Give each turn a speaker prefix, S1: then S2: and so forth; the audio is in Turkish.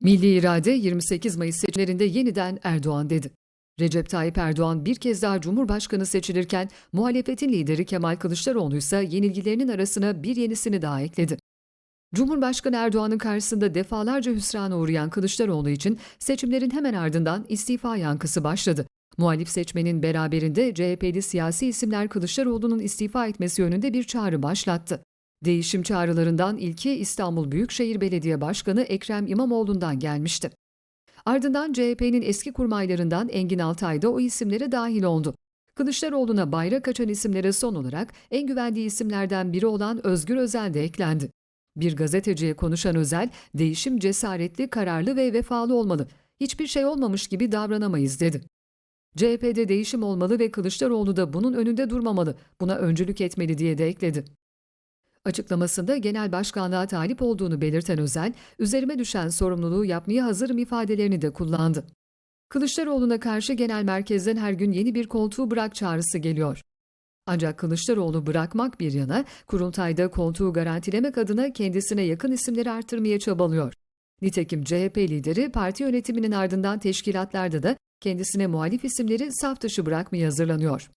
S1: Milli irade 28 Mayıs seçimlerinde yeniden Erdoğan dedi. Recep Tayyip Erdoğan bir kez daha Cumhurbaşkanı seçilirken muhalefetin lideri Kemal Kılıçdaroğlu ise yenilgilerinin arasına bir yenisini daha ekledi. Cumhurbaşkanı Erdoğan'ın karşısında defalarca hüsrana uğrayan Kılıçdaroğlu için seçimlerin hemen ardından istifa yankısı başladı. Muhalif seçmenin beraberinde CHP'li siyasi isimler Kılıçdaroğlu'nun istifa etmesi yönünde bir çağrı başlattı. Değişim çağrılarından ilki İstanbul Büyükşehir Belediye Başkanı Ekrem İmamoğlu'ndan gelmişti. Ardından CHP'nin eski kurmaylarından Engin Altay da o isimlere dahil oldu. Kılıçdaroğlu'na bayrak açan isimlere son olarak en güvendiği isimlerden biri olan Özgür Özel de eklendi. Bir gazeteciye konuşan Özel, değişim cesaretli, kararlı ve vefalı olmalı. Hiçbir şey olmamış gibi davranamayız dedi. CHP'de değişim olmalı ve Kılıçdaroğlu da bunun önünde durmamalı, buna öncülük etmeli diye de ekledi. Açıklamasında genel başkanlığa talip olduğunu belirten Özel, üzerime düşen sorumluluğu yapmaya hazırım ifadelerini de kullandı. Kılıçdaroğlu'na karşı genel merkezden her gün yeni bir koltuğu bırak çağrısı geliyor. Ancak Kılıçdaroğlu bırakmak bir yana, kurultayda koltuğu garantilemek adına kendisine yakın isimleri artırmaya çabalıyor. Nitekim CHP lideri parti yönetiminin ardından teşkilatlarda da kendisine muhalif isimleri saf dışı bırakmaya hazırlanıyor.